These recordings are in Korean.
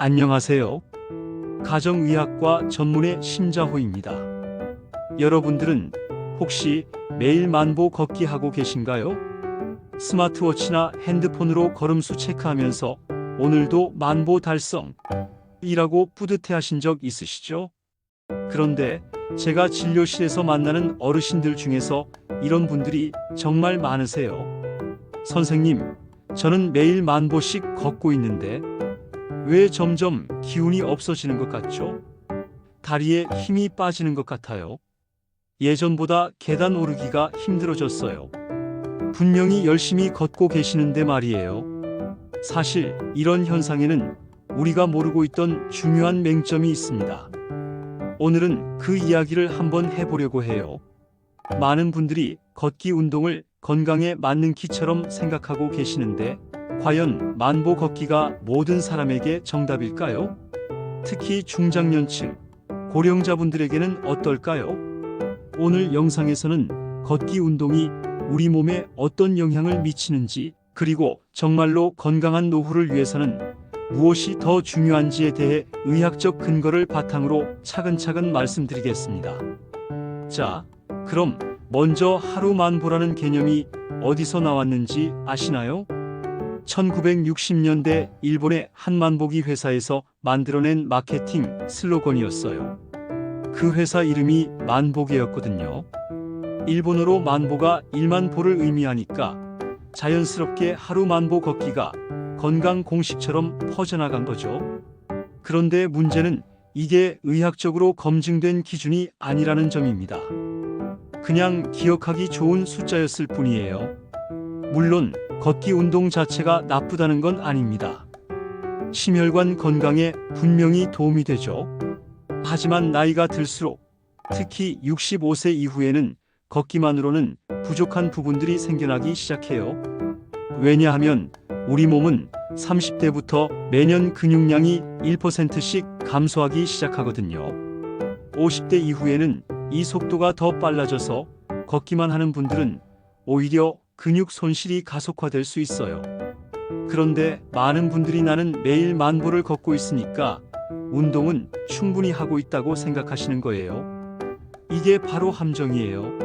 안녕하세요. 가정의학과 전문의 심자호입니다. 여러분들은 혹시 매일 만보 걷기 하고 계신가요? 스마트워치나 핸드폰으로 걸음수 체크하면서 오늘도 만보 달성 이라고 뿌듯해 하신 적 있으시죠? 그런데 제가 진료실에서 만나는 어르신들 중에서 이런 분들이 정말 많으세요. 선생님, 저는 매일 만보씩 걷고 있는데 왜 점점 기운이 없어지는 것 같죠? 다리에 힘이 빠지는 것 같아요. 예전보다 계단 오르기가 힘들어졌어요. 분명히 열심히 걷고 계시는데 말이에요. 사실 이런 현상에는 우리가 모르고 있던 중요한 맹점이 있습니다. 오늘은 그 이야기를 한번 해보려고 해요. 많은 분들이 걷기 운동을 건강에 맞는 키처럼 생각하고 계시는데 과연 만보 걷기가 모든 사람에게 정답일까요? 특히 중장년층, 고령자분들에게는 어떨까요? 오늘 영상에서는 걷기 운동이 우리 몸에 어떤 영향을 미치는지 그리고 정말로 건강한 노후를 위해서는 무엇이 더 중요한지에 대해 의학적 근거를 바탕으로 차근차근 말씀드리겠습니다. 자, 그럼 먼저 하루 만보라는 개념이 어디서 나왔는지 아시나요? 1960년대 일본의 한 만보기 회사에서 만들어낸 마케팅 슬로건이었어요. 그 회사 이름이 만보계였거든요. 일본어로 만보가 1만 보를 의미하니까 자연스럽게 하루 만보 걷기가 건강 공식처럼 퍼져나간 거죠. 그런데 문제는 이게 의학적으로 검증된 기준이 아니라는 점입니다. 그냥 기억하기 좋은 숫자였을 뿐이에요. 물론 걷기 운동 자체가 나쁘다는 건 아닙니다. 심혈관 건강에 분명히 도움이 되죠. 하지만 나이가 들수록 특히 65세 이후에는 걷기만으로는 부족한 부분들이 생겨나기 시작해요. 왜냐하면 우리 몸은 30대부터 매년 근육량이 1%씩 감소하기 시작하거든요. 50대 이후에는 이 속도가 더 빨라져서 걷기만 하는 분들은 오히려 근육 손실이 가속화될 수 있어요. 그런데 많은 분들이 나는 매일 만보를 걷고 있으니까 운동은 충분히 하고 있다고 생각하시는 거예요. 이게 바로 함정이에요.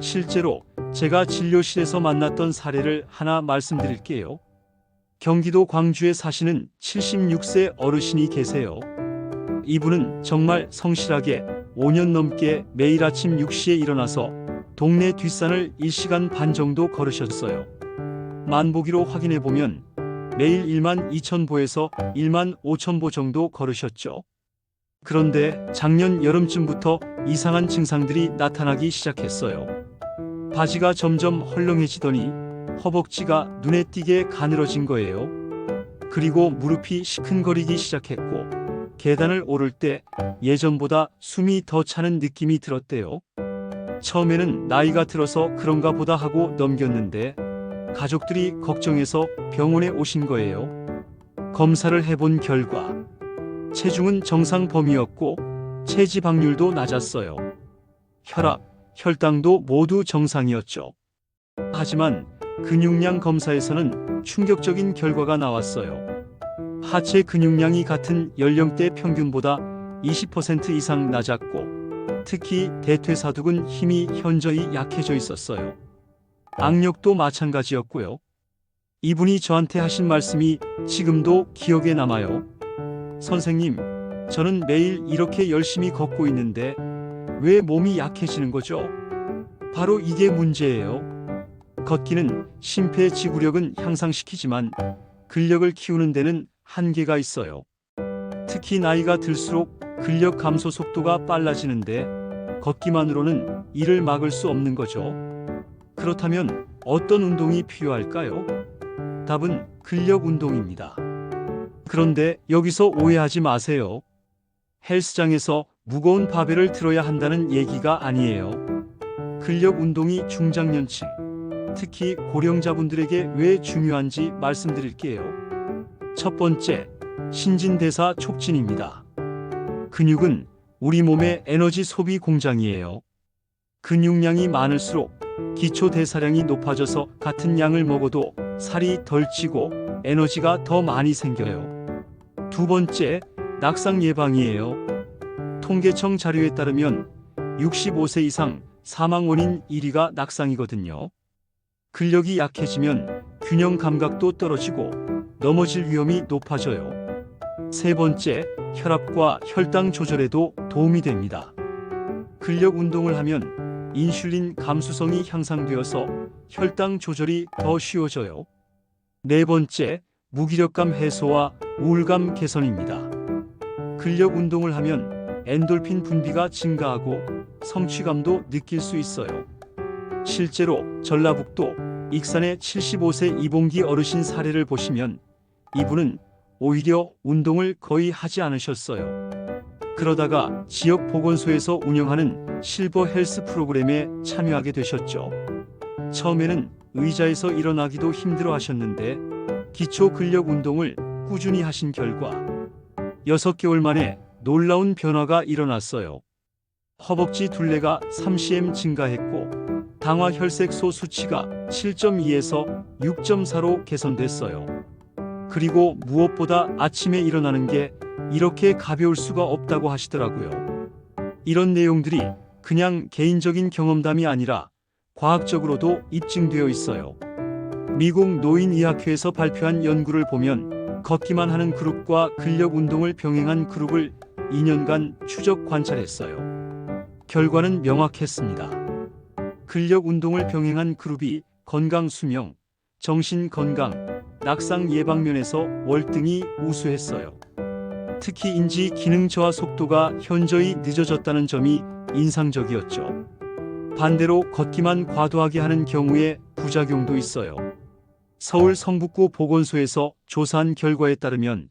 실제로 제가 진료실에서 만났던 사례를 하나 말씀드릴게요. 경기도 광주에 사시는 76세 어르신이 계세요. 이분은 정말 성실하게 5년 넘게 매일 아침 6시에 일어나서 동네 뒷산을 1시간 반 정도 걸으셨어요. 만보기로 확인해 보면 매일 1만 2천 보에서 1만 5천 보 정도 걸으셨죠. 그런데 작년 여름쯤부터 이상한 증상들이 나타나기 시작했어요. 바지가 점점 헐렁해지더니 허벅지가 눈에 띄게 가늘어진 거예요. 그리고 무릎이 시큰거리기 시작했고 계단을 오를 때 예전보다 숨이 더 차는 느낌이 들었대요. 처음에는 나이가 들어서 그런가 보다 하고 넘겼는데 가족들이 걱정해서 병원에 오신 거예요. 검사를 해본 결과 체중은 정상 범위였고 체지방률도 낮았어요. 혈압, 혈당도 모두 정상이었죠. 하지만 근육량 검사에서는 충격적인 결과가 나왔어요. 하체 근육량이 같은 연령대 평균보다 20% 이상 낮았고 특히 대퇴사두근 힘이 현저히 약해져 있었어요. 악력도 마찬가지였고요. 이분이 저한테 하신 말씀이 지금도 기억에 남아요. 선생님, 저는 매일 이렇게 열심히 걷고 있는데 왜 몸이 약해지는 거죠? 바로 이게 문제예요. 걷기는 심폐지구력은 향상시키지만 근력을 키우는 데는 한계가 있어요. 특히 나이가 들수록 근력 감소 속도가 빨라지는데 걷기만으로는 이를 막을 수 없는 거죠. 그렇다면 어떤 운동이 필요할까요? 답은 근력 운동입니다. 그런데 여기서 오해하지 마세요. 헬스장에서 무거운 바벨을 들어야 한다는 얘기가 아니에요. 근력 운동이 중장년층, 특히 고령자분들에게 왜 중요한지 말씀드릴게요. 첫 번째, 신진대사 촉진입니다. 근육은 우리 몸의 에너지 소비 공장이에요. 근육량이 많을수록 기초 대사량이 높아져서 같은 양을 먹어도 살이 덜 찌고 에너지가 더 많이 생겨요. 두 번째, 낙상 예방이에요. 통계청 자료에 따르면 65세 이상 사망 원인 1위가 낙상이거든요. 근력이 약해지면 균형 감각도 떨어지고 넘어질 위험이 높아져요. 세 번째, 혈압과 혈당 조절에도 도움이 됩니다. 근력 운동을 하면 인슐린 감수성이 향상되어서 혈당 조절이 더 쉬워져요. 네 번째, 무기력감 해소와 우울감 개선입니다. 근력 운동을 하면 엔돌핀 분비가 증가하고 성취감도 느낄 수 있어요. 실제로 전라북도 익산의 75세 이봉기 어르신 사례를 보시면 이분은 오히려 운동을 거의 하지 않으셨어요. 그러다가 지역 보건소에서 운영하는 실버 헬스 프로그램에 참여하게 되셨죠. 처음에는 의자에서 일어나기도 힘들어 하셨는데 기초 근력 운동을 꾸준히 하신 결과 6개월 만에 놀라운 변화가 일어났어요. 허벅지 둘레가 3cm 증가했고 당화 혈색소 수치가 7.2에서 6.4로 개선됐어요. 그리고 무엇보다 아침에 일어나는 게 이렇게 가벼울 수가 없다고 하시더라고요. 이런 내용들이 그냥 개인적인 경험담이 아니라 과학적으로도 입증되어 있어요. 미국 노인의학회에서 발표한 연구를 보면 걷기만 하는 그룹과 근력 운동을 병행한 그룹을 2년간 추적 관찰했어요. 결과는 명확했습니다. 근력 운동을 병행한 그룹이 건강 수명, 정신 건강, 낙상 예방 면에서 월등히 우수했어요. 특히 인지 기능 저하 속도가 현저히 늦어졌다는 점이 인상적이었죠. 반대로 걷기만 과도하게 하는 경우에 부작용도 있어요. 서울 성북구 보건소에서 조사한 결과에 따르면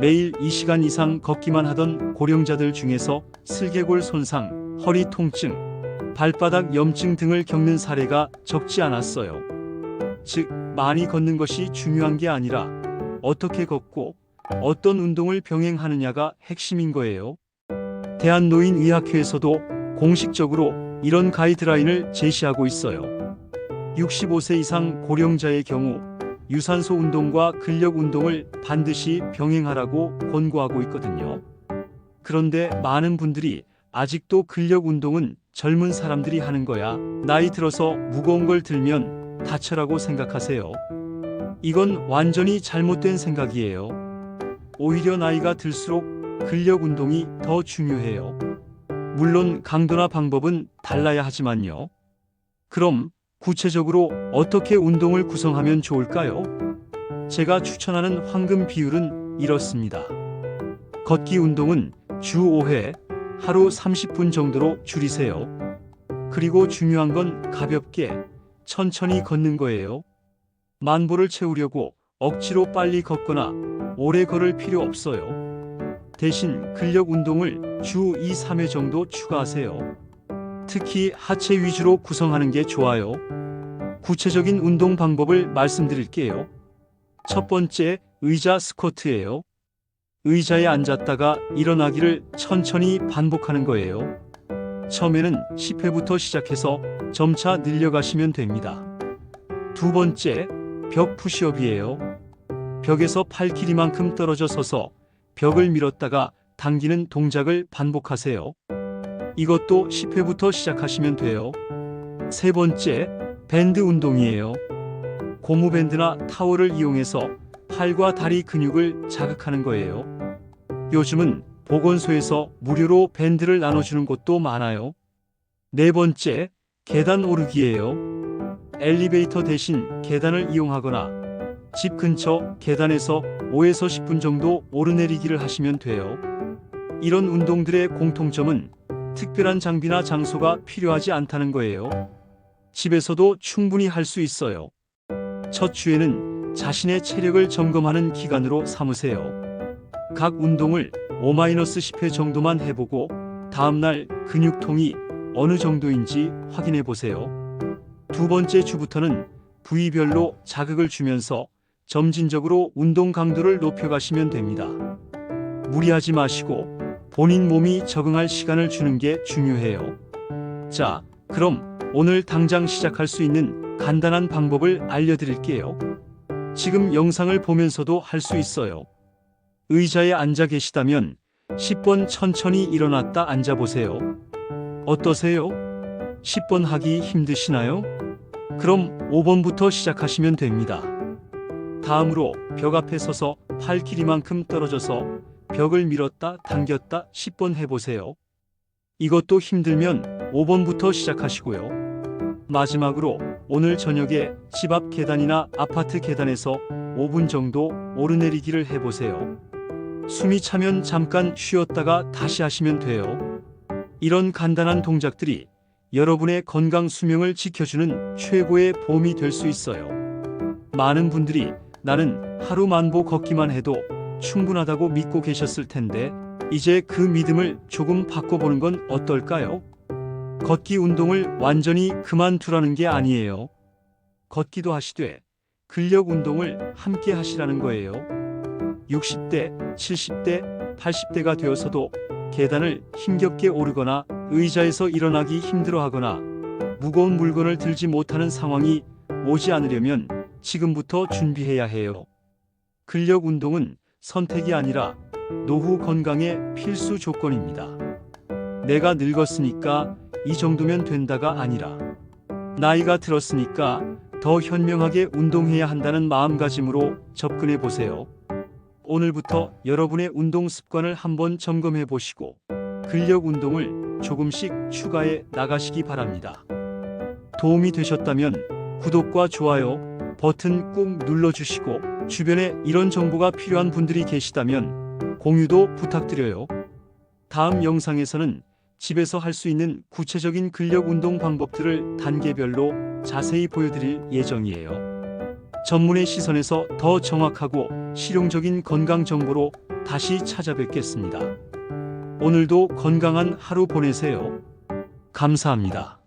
매일 2시간 이상 걷기만 하던 고령자들 중에서 슬개골 손상, 허리 통증, 발바닥 염증 등을 겪는 사례가 적지 않았어요. 즉, 많이 걷는 것이 중요한 게 아니라 어떻게 걷고 어떤 운동을 병행하느냐가 핵심인 거예요. 대한노인의학회에서도 공식적으로 이런 가이드라인을 제시하고 있어요. 65세 이상 고령자의 경우 유산소 운동과 근력 운동을 반드시 병행하라고 권고하고 있거든요. 그런데 많은 분들이 아직도 근력 운동은 젊은 사람들이 하는 거야. 나이 들어서 무거운 걸 들면 다쳐라고 생각하세요. 이건 완전히 잘못된 생각이에요. 오히려 나이가 들수록 근력 운동이 더 중요해요. 물론 강도나 방법은 달라야 하지만요. 그럼 구체적으로 어떻게 운동을 구성하면 좋을까요? 제가 추천하는 황금 비율은 이렇습니다. 걷기 운동은 주 5회, 하루 30분 정도로 줄이세요. 그리고 중요한 건 가볍게, 천천히 걷는 거예요. 만보를 채우려고 억지로 빨리 걷거나 오래 걸을 필요 없어요. 대신 근력 운동을 주 2, 3회 정도 추가하세요. 특히 하체 위주로 구성하는 게 좋아요. 구체적인 운동 방법을 말씀드릴게요. 첫 번째, 의자 스쿼트예요. 의자에 앉았다가 일어나기를 천천히 반복하는 거예요. 처음에는 10회부터 시작해서 점차 늘려가시면 됩니다. 두 번째, 벽 푸시업이에요. 벽에서 팔 길이만큼 떨어져 서서 벽을 밀었다가 당기는 동작을 반복하세요. 이것도 10회부터 시작하시면 돼요. 세 번째, 밴드 운동이에요. 고무밴드나 타월을 이용해서 팔과 다리 근육을 자극하는 거예요. 요즘은 보건소에서 무료로 밴드를 나눠주는 곳도 많아요. 네 번째, 계단 오르기예요. 엘리베이터 대신 계단을 이용하거나 집 근처 계단에서 5에서 10분 정도 오르내리기를 하시면 돼요. 이런 운동들의 공통점은 특별한 장비나 장소가 필요하지 않다는 거예요. 집에서도 충분히 할 수 있어요. 첫 주에는 자신의 체력을 점검하는 기간으로 삼으세요. 각 운동을 5-10회 정도만 해보고 다음날 근육통이 어느 정도인지 확인해 보세요. 두 번째 주부터는 부위별로 자극을 주면서 점진적으로 운동 강도를 높여가시면 됩니다. 무리하지 마시고 본인 몸이 적응할 시간을 주는 게 중요해요. 자, 그럼 오늘 당장 시작할 수 있는 간단한 방법을 알려드릴게요. 지금 영상을 보면서도 할 수 있어요. 의자에 앉아 계시다면 10번 천천히 일어났다 앉아 보세요. 어떠세요? 10번 하기 힘드시나요? 그럼 5번부터 시작하시면 됩니다. 다음으로 벽 앞에 서서 팔 길이만큼 떨어져서 벽을 밀었다 당겼다 10번 해보세요. 이것도 힘들면 5번부터 시작하시고요. 마지막으로 오늘 저녁에 집 앞 계단이나 아파트 계단에서 5분 정도 오르내리기를 해보세요. 숨이 차면 잠깐 쉬었다가 다시 하시면 돼요. 이런 간단한 동작들이 여러분의 건강 수명을 지켜주는 최고의 보험이 될 수 있어요. 많은 분들이 나는 하루 만보 걷기만 해도 충분하다고 믿고 계셨을 텐데 이제 그 믿음을 조금 바꿔보는 건 어떨까요? 걷기 운동을 완전히 그만두라는 게 아니에요. 걷기도 하시되 근력 운동을 함께 하시라는 거예요. 60대, 70대, 80대가 되어서도 계단을 힘겹게 오르거나 의자에서 일어나기 힘들어 하거나 무거운 물건을 들지 못하는 상황이 오지 않으려면 지금부터 준비해야 해요. 근력 운동은 선택이 아니라 노후 건강의 필수 조건입니다. 내가 늙었으니까 이 정도면 된다가 아니라 나이가 들었으니까 더 현명하게 운동해야 한다는 마음가짐으로 접근해 보세요. 오늘부터 여러분의 운동 습관을 한번 점검해 보시고 근력 운동을 조금씩 추가해 나가시기 바랍니다. 도움이 되셨다면 구독과 좋아요 버튼 꾹 눌러주시고 주변에 이런 정보가 필요한 분들이 계시다면 공유도 부탁드려요. 다음 영상에서는 집에서 할 수 있는 구체적인 근력 운동 방법들을 단계별로 자세히 보여드릴 예정이에요. 전문의 시선에서 더 정확하고 실용적인 건강 정보로 다시 찾아뵙겠습니다. 오늘도 건강한 하루 보내세요. 감사합니다.